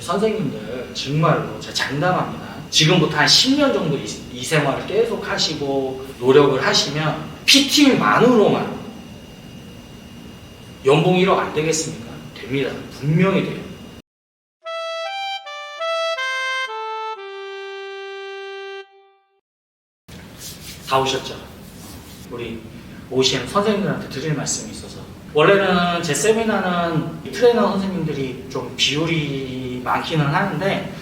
선생님들 정말로 제가 장담합니다. 지금부터 한 10년 정도 이, 이 생활을 계속 하시고 노력을 하시면 PT만으로만 연봉 1억 안 되겠습니까? 됩니다. 분명히 돼요. 다 오셨죠? 우리 오신 선생님들한테 드릴 말씀이 있어서 원래는 제 세미나는 트레이너 선생님들이 좀 비율이 많기는 하는데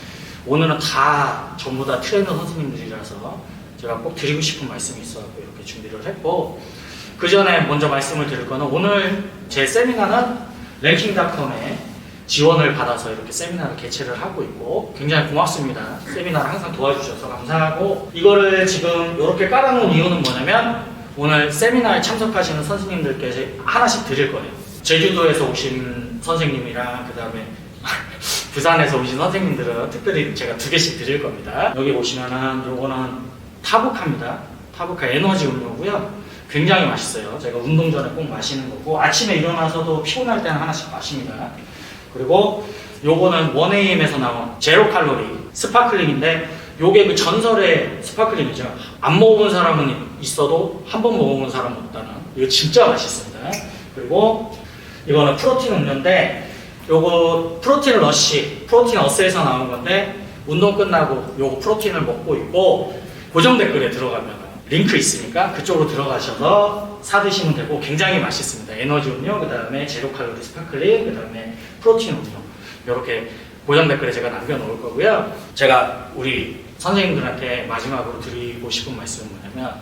오늘은 다 전부 다 트레이너 선생님들이라서 제가 꼭 드리고 싶은 말씀이 있어서 이렇게 준비를 했고 그 전에 먼저 말씀을 드릴 거는 오늘 제 세미나는 랭킹닷컴에 지원을 받아서 이렇게 세미나를 개최를 하고 있고 굉장히 고맙습니다. 세미나를 항상 도와주셔서 감사하고 이거를 지금 이렇게 깔아놓은 이유는 뭐냐면 오늘 세미나에 참석하시는 선생님들께 하나씩 드릴 거예요. 제주도에서 오신 선생님이랑 그 다음에 부산에서 오신 선생님들은 특별히 제가 두 개씩 드릴 겁니다. 여기 보시면은 요거는 타부카입니다. 타부카 에너지 음료고요. 굉장히 맛있어요. 제가 운동 전에 꼭 마시는 거고 아침에 일어나서도 피곤할 때는 하나씩 마십니다. 그리고 요거는 원에임에서 나온 제로 칼로리 스파클링인데 요게 그 전설의 스파클링이죠. 안 먹어본 사람은 있어도 한 번 먹어본 사람은 없다는. 이거 진짜 맛있습니다. 그리고 이거는 프로틴 음료인데 요거 프로틴 러쉬, 프로틴 어스에서 나온 건데 운동 끝나고 요거 프로틴을 먹고 있고 고정 댓글에 들어가면 링크 있으니까 그쪽으로 들어가셔서 사 드시면 되고 굉장히 맛있습니다. 에너지 음료, 그 다음에 제로 칼로리 스파클링, 그 다음에 프로틴 음료 이렇게 고정 댓글에 제가 남겨놓을 거고요. 제가 우리 선생님들한테 마지막으로 드리고 싶은 말씀은 뭐냐면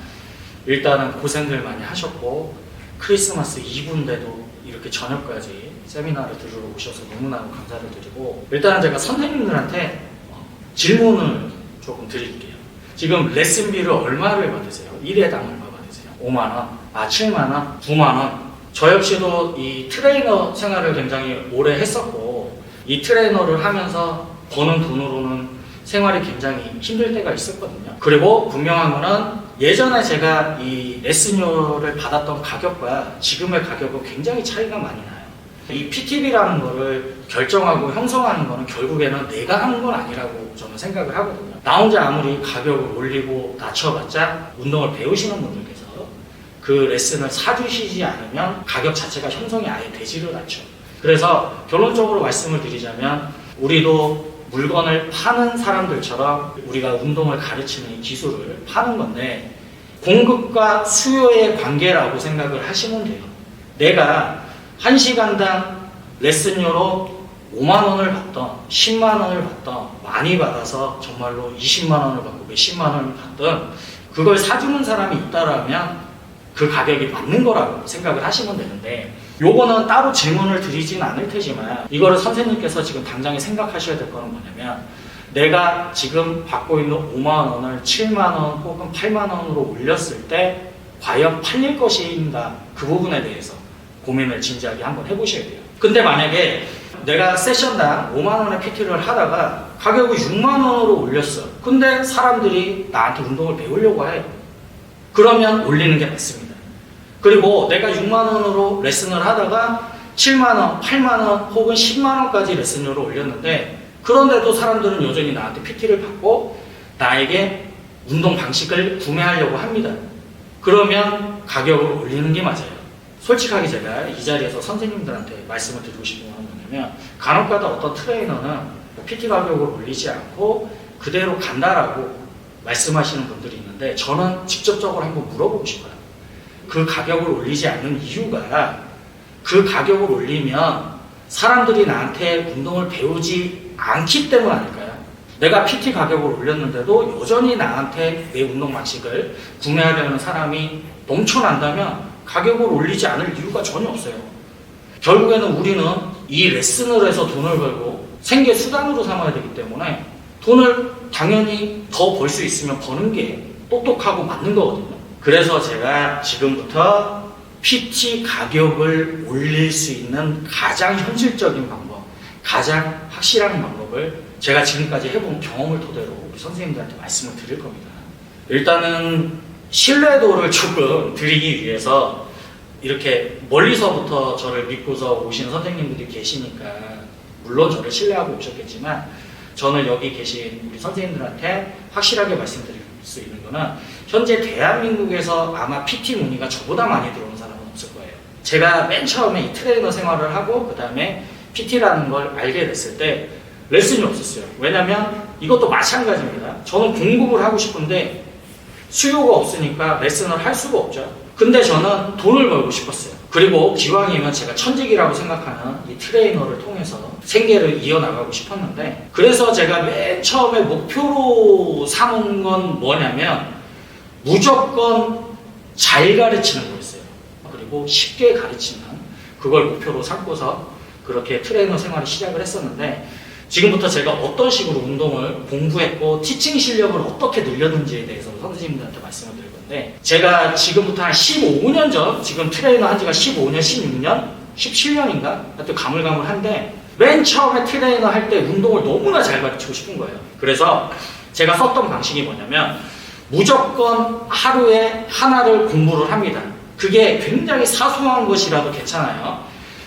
일단은 고생들 많이 하셨고 크리스마스 이브인데도 이렇게 저녁까지 세미나를 들으러 오셔서 너무나 감사를 드리고 일단은 제가 선생님들한테 어, 질문을 조금 드릴게요. 지금 레슨비를 얼마를 받으세요? 1회당 얼마 받으세요? 5만원? 아 7만원? 9만원? 저 역시도 이 트레이너 생활을 굉장히 오래 했었고 이 트레이너를 하면서 버는 돈으로는 생활이 굉장히 힘들 때가 있었거든요. 그리고 분명한 거는 예전에 제가 이 레슨료를 받았던 가격과 지금의 가격은 굉장히 차이가 많이 나요. 이 PTB라는 거를 결정하고 형성하는 거는 결국에는 내가 하는 건 아니라고 저는 생각을 하거든요. 나 혼자 아무리 가격을 올리고 낮춰봤자 운동을 배우시는 분들께서 그 레슨을 사주시지 않으면 가격 자체가 형성이 아예 되지를 않죠. 그래서 결론적으로 말씀을 드리자면 우리도 물건을 파는 사람들처럼 우리가 운동을 가르치는 이 기술을 파는 건데 공급과 수요의 관계라고 생각을 하시면 돼요. 내가 한 시간당 레슨료로 5만 원을 받던 10만 원을 받던 많이 받아서 정말로 20만 원을 받고 몇십만 원을 받던 그걸 사주는 사람이 있다라면 그 가격이 맞는 거라고 생각을 하시면 되는데 요거는 따로 질문을 드리진 않을 테지만 이거를 선생님께서 지금 당장에 생각하셔야 될 거는 뭐냐면 내가 지금 받고 있는 5만 원을 7만 원 혹은 8만 원으로 올렸을 때 과연 팔릴 것인가 그 부분에 대해서 고민을 진지하게 한번 해보셔야 돼요. 근데 만약에 내가 세션당 5만 원의 PT를 하다가 가격을 6만 원으로 올렸어. 근데 사람들이 나한테 운동을 배우려고 해. 그러면 올리는 게 맞습니다. 그리고 내가 6만 원으로 레슨을 하다가 7만 원, 8만 원 혹은 10만 원까지 레슨료를 올렸는데 그런데도 사람들은 여전히 나한테 PT를 받고 나에게 운동 방식을 구매하려고 합니다. 그러면 가격을 올리는 게 맞아요. 솔직하게 제가 이 자리에서 선생님들한테 말씀을 드리고 싶은 건 뭐냐면 간혹가다 어떤 트레이너는 PT 가격을 올리지 않고 그대로 간다라고 말씀하시는 분들이 있는데 저는 직접적으로 한번 물어보고 싶어요. 그 가격을 올리지 않는 이유가 그 가격을 올리면 사람들이 나한테 운동을 배우지 않기 때문 아닐까요? 내가 PT 가격을 올렸는데도 여전히 나한테 내 운동 방식을 구매하려는 사람이 넘쳐난다면 가격을 올리지 않을 이유가 전혀 없어요. 결국에는 우리는 이 레슨을 해서 돈을 벌고 생계 수단으로 삼아야 되기 때문에 돈을 당연히 더 벌 수 있으면 버는 게 똑똑하고 맞는 거거든요. 그래서 제가 지금부터 PT 가격을 올릴 수 있는 가장 현실적인 방법, 가장 확실한 방법을 제가 지금까지 해본 경험을 토대로 우리 선생님들한테 말씀을 드릴 겁니다. 일단은 신뢰도를 조금 드리기 위해서 이렇게 멀리서부터 저를 믿고서 오신 선생님들이 계시니까 물론 저를 신뢰하고 오셨겠지만 저는 여기 계신 우리 선생님들한테 확실하게 말씀드릴 수 있는 거는 현재 대한민국에서 아마 PT 문의가 저보다 많이 들어오는 사람은 없을 거예요. 제가 맨 처음에 이 트레이너 생활을 하고 그 다음에 PT라는 걸 알게 됐을 때 레슨이 없었어요. 왜냐면 이것도 마찬가지입니다. 저는 공부를 하고 싶은데 수요가 없으니까 레슨을 할 수가 없죠. 근데 저는 돈을 벌고 싶었어요. 그리고 기왕이면 제가 천직이라고 생각하는 이 트레이너를 통해서 생계를 이어나가고 싶었는데 그래서 제가 맨 처음에 목표로 삼은 건 뭐냐면 무조건 잘 가르치는 거였어요. 그리고 쉽게 가르치는 그걸 목표로 삼고서 그렇게 트레이너 생활을 시작을 했었는데 지금부터 제가 어떤 식으로 운동을 공부했고 티칭 실력을 어떻게 늘렸는지에 대해서 선생님들한테 말씀을 드릴 건데 제가 지금부터 한 15년 전 지금 트레이너 한 지가 15년, 16년, 17년인가? 하여튼 가물가물한데 맨 처음에 트레이너 할 때 운동을 너무나 잘 가르치고 싶은 거예요. 그래서 제가 썼던 방식이 뭐냐면 무조건 하루에 하나를 공부를 합니다. 그게 굉장히 사소한 것이라도 괜찮아요.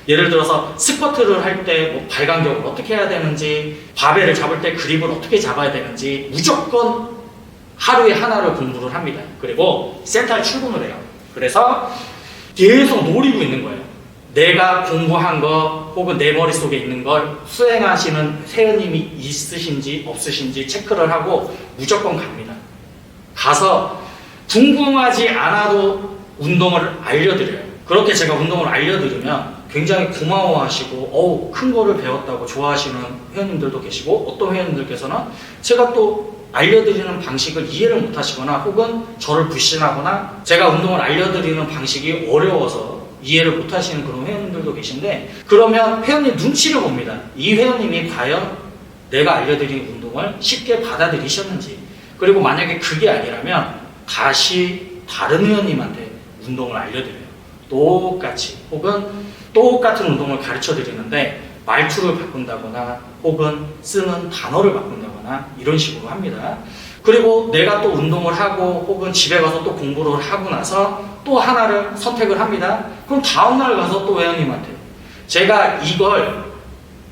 예를 들어서 스쿼트를 할 때 뭐 발간격을 어떻게 해야 되는지, 바벨을 잡을 때 그립을 어떻게 잡아야 되는지 무조건 하루에 하나를 공부를 합니다. 그리고 센터에 출근을 해요. 그래서 계속 노리고 있는 거예요. 내가 공부한 거 혹은 내 머릿속에 있는 걸 수행하시는 회원님이 있으신지 없으신지 체크를 하고 무조건 갑니다. 가서 궁금하지 않아도 운동을 알려드려요. 그렇게 제가 운동을 알려드리면 굉장히 고마워하시고 어우 큰 거를 배웠다고 좋아하시는 회원님들도 계시고 어떤 회원님들께서는 제가 또 알려드리는 방식을 이해를 못하시거나 혹은 저를 불신하거나 제가 운동을 알려드리는 방식이 어려워서 이해를 못하시는 그런 회원님들도 계신데 그러면 회원님 눈치를 봅니다. 이 회원님이 과연 내가 알려드린 운동을 쉽게 받아들이셨는지 그리고 만약에 그게 아니라면 다시 다른 회원님한테 운동을 알려드려요. 똑같이 혹은 똑같은 운동을 가르쳐 드리는데 말투를 바꾼다거나 혹은 쓰는 단어를 바꾼다거나 이런 식으로 합니다. 그리고 내가 또 운동을 하고 혹은 집에 가서 또 공부를 하고 나서 또 하나를 선택을 합니다. 그럼 다음날 가서 또 회원님한테 제가 이걸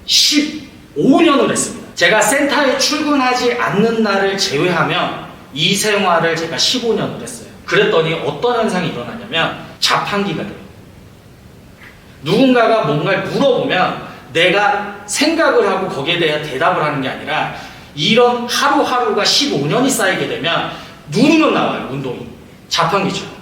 15년을 했습니다. 제가 센터에 출근하지 않는 날을 제외하면 이 생활을 제가 15년을 했어요. 그랬더니 어떤 현상이 일어나냐면 자판기가 돼요. 누군가가 뭔가를 물어보면 내가 생각을 하고 거기에 대한 대답을 하는 게 아니라 이런 하루하루가 15년이 쌓이게 되면 누르면 나와요, 운동이. 자판기처럼.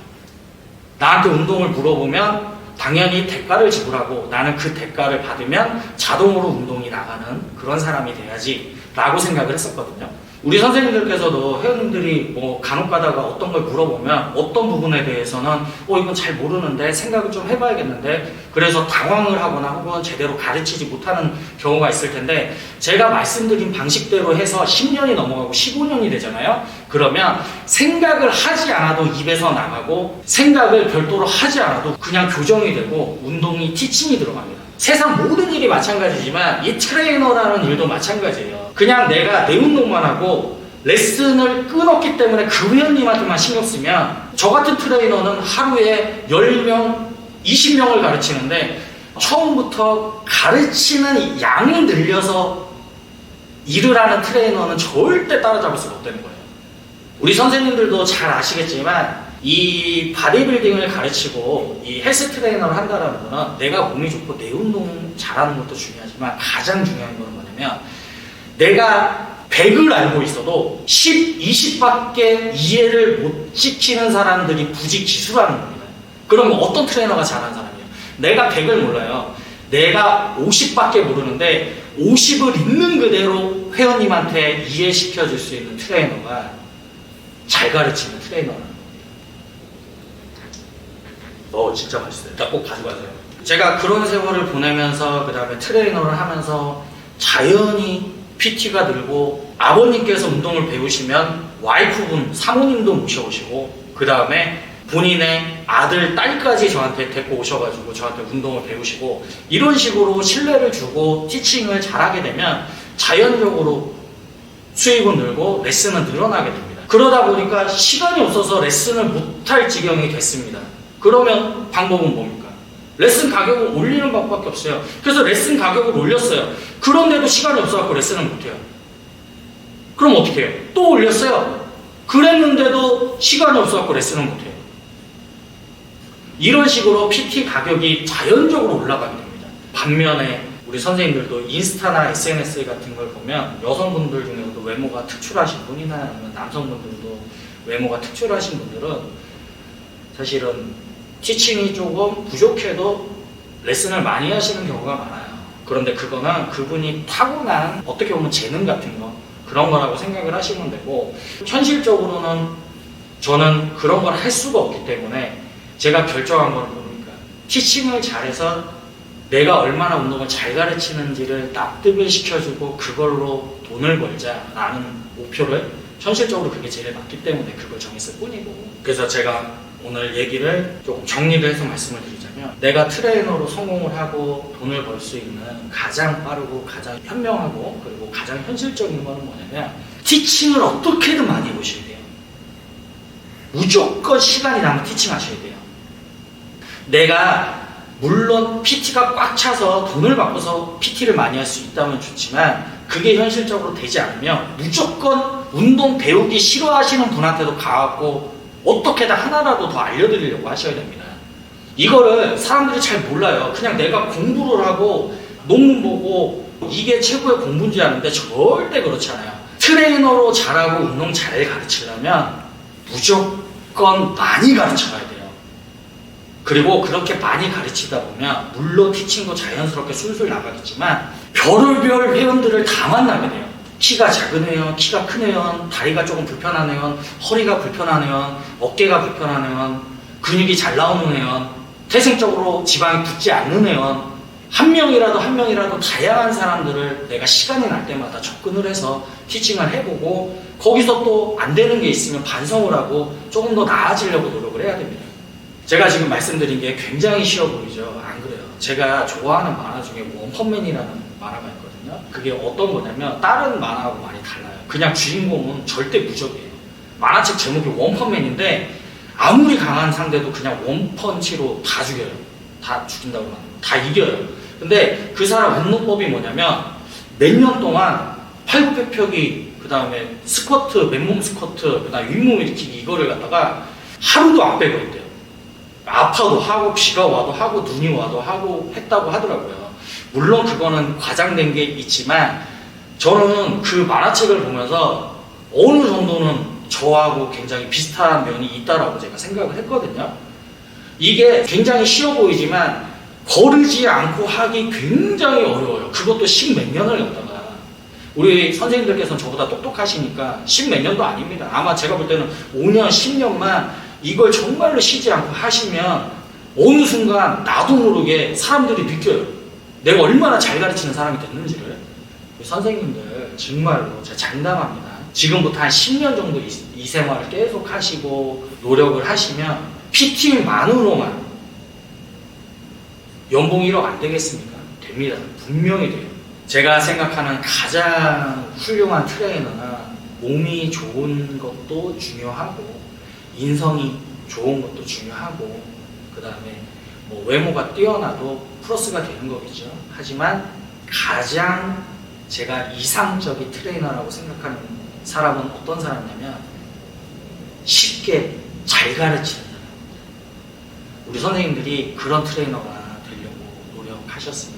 나한테 운동을 물어보면 당연히 대가를 지불하고 나는 그 대가를 받으면 자동으로 운동이 나가는 그런 사람이 돼야지 라고 생각을 했었거든요. 우리 선생님들께서도 회원님들이 뭐 간혹 가다가 어떤 걸 물어보면 어떤 부분에 대해서는 어 이건 잘 모르는데 생각을 좀 해봐야겠는데 그래서 당황을 하거나 혹은 제대로 가르치지 못하는 경우가 있을 텐데 제가 말씀드린 방식대로 해서 10년이 넘어가고 15년이 되잖아요. 그러면 생각을 하지 않아도 입에서 나가고 생각을 별도로 하지 않아도 그냥 교정이 되고 운동이 티칭이 들어갑니다. 세상 모든 일이 마찬가지지만 이 트레이너라는 일도 마찬가지예요 그냥 내가 내 운동만 하고 레슨을 끊었기 때문에 그 회원님한테만 신경 쓰면 저 같은 트레이너는 하루에 10명, 20명을 가르치는데 처음부터 가르치는 양이 늘려서 일을 하는 트레이너는 절대 따라잡을 수가 없다는 거예요. 우리 선생님들도 잘 아시겠지만 이 바디빌딩을 가르치고 이 헬스 트레이너를 한다는 거는 내가 몸이 좋고 내 운동 잘하는 것도 중요하지만 가장 중요한 거는 뭐냐면 내가 100을 알고 있어도 10, 20밖에 이해를 못 시키는 사람들이 부지 기수라는 겁니다. 그러면 어떤 트레이너가 잘하는 사람이에요? 내가 100을 몰라요. 내가 50밖에 모르는데 50을 있는 그대로 회원님한테 이해시켜 줄 수 있는 트레이너가 잘 가르치는 트레이너라는 겁니다. 어, 진짜 맛있어요. 자, 꼭 가져가세요. 제가 그런 세월을 보내면서 그 다음에 트레이너를 하면서 자연히 PT가 늘고 아버님께서 운동을 배우시면 와이프분, 사모님도 모셔오시고 그 다음에 본인의 아들, 딸까지 저한테 데리고 오셔가지고 저한테 운동을 배우시고 이런 식으로 신뢰를 주고 티칭을 잘하게 되면 자연적으로 수입은 늘고 레슨은 늘어나게 됩니다. 그러다 보니까 시간이 없어서 레슨을 못할 지경이 됐습니다. 그러면 방법은 뭡니까? 레슨 가격을 올리는 방법밖에 없어요. 그래서 레슨 가격을 올렸어요. 그런데도 시간이 없어갖고 레슨을 못해요. 그럼 어떻게 해요? 또 올렸어요. 그랬는데도 시간이 없어갖고 레슨을 못해요. 이런 식으로 PT 가격이 자연적으로 올라가게 됩니다. 반면에 우리 선생님들도 인스타나 SNS 같은 걸 보면 여성분들 중에서도 외모가 특출하신 분이나 남성분들도 외모가 특출하신 분들은 사실은 티칭이 조금 부족해도 레슨을 많이 하시는 경우가 많아요. 그런데 그거는 그분이 타고난 어떻게 보면 재능 같은 거 그런 거라고 생각을 하시면 되고 현실적으로는 저는 그런 걸 할 수가 없기 때문에 제가 결정한 건 뭡니까? 티칭을 잘해서 내가 얼마나 운동을 잘 가르치는지를 납득을 시켜주고 그걸로 돈을 벌자라는 목표를 현실적으로 그게 제일 맞기 때문에 그걸 정했을 뿐이고 그래서 제가 오늘 얘기를 조금 정리를 해서 말씀을 드리자면 내가 트레이너로 성공을 하고 돈을 벌 수 있는 가장 빠르고 가장 현명하고 그리고 가장 현실적인 거는 뭐냐면 티칭을 어떻게든 많이 해보셔야 돼요. 무조건 시간이 나면 티칭 하셔야 돼요. 내가 물론 PT가 꽉 차서 돈을 받고서 PT를 많이 할 수 있다면 좋지만 그게 현실적으로 되지 않으면 무조건 운동 배우기 싫어하시는 분한테도 가갖고 어떻게든 하나라도 더 알려드리려고 하셔야 됩니다. 이거를 사람들이 잘 몰라요. 그냥 내가 공부를 하고 논문 보고 이게 최고의 공부인지 아는데 절대 그렇지 않아요. 트레이너로 잘하고 운동 잘 가르치려면 무조건 많이 가르쳐야 돼요. 그리고 그렇게 많이 가르치다 보면 물론 티칭도 자연스럽게 술술 나가겠지만 별의별 회원들을 다 만나게 돼요. 키가 작은 회원, 키가 큰 회원, 다리가 조금 불편한 회원, 허리가 불편한 회원, 어깨가 불편한 회원, 근육이 잘 나오는 회원, 태생적으로 지방이 붙지 않는 회원, 한 명이라도 한 명이라도 다양한 사람들을 내가 시간이 날 때마다 접근을 해서 티칭을 해보고 거기서 또 안 되는 게 있으면 반성을 하고 조금 더 나아지려고 노력을 해야 됩니다. 제가 지금 말씀드린 게 굉장히 쉬워 보이죠? 안 그래요. 제가 좋아하는 만화 중에 원펀맨이라는 만화가 있거든요. 그게 어떤 거냐면 다른 만화하고 많이 달라요. 그냥 주인공은 절대 무적이에요. 만화책 제목이 원펀맨인데 아무리 강한 상대도 그냥 원펀치로 다 죽여요. 다 죽인다고 하는 다 이겨요. 근데 그 사람 운동법이 뭐냐면 몇 년 동안 팔굽혀펴기 그 다음에 스쿼트, 맨몸 스쿼트, 그 다음에 윗몸 일으키기 이거를 갖다가 하루도 안 빼고 있대요. 아파도 하고 비가 와도 하고 눈이 와도 하고 했다고 하더라고요. 물론 그거는 과장된 게 있지만 저는 그 만화책을 보면서 어느 정도는 저하고 굉장히 비슷한 면이 있다라고 제가 생각을 했거든요. 이게 굉장히 쉬워 보이지만 거르지 않고 하기 굉장히 어려워요. 그것도 십몇 년을 갖다가 우리 선생님들께서는 저보다 똑똑하시니까 십몇 년도 아닙니다. 아마 제가 볼 때는 5년, 10년만 이걸 정말로 쉬지 않고 하시면 어느 순간 나도 모르게 사람들이 느껴요. 내가 얼마나 잘 가르치는 사람이 됐는지를. 선생님들 정말로 제가 장담합니다. 지금부터 한 10년 정도 이, 이 생활을 계속 하시고 노력을 하시면 PT만으로만 연봉 1억 안 되겠습니까? 됩니다. 분명히 돼요. 제가 생각하는 가장 훌륭한 트레이너는 몸이 좋은 것도 중요하고 인성이 좋은 것도 중요하고 그 다음에 뭐 외모가 뛰어나도 플러스가 되는 거겠죠. 하지만 가장 제가 이상적인 트레이너라고 생각하는 사람은 어떤 사람이냐면 쉽게 잘 가르치는 사람. 우리 선생님들이 그런 트레이너가 되려고 노력하셨습니다.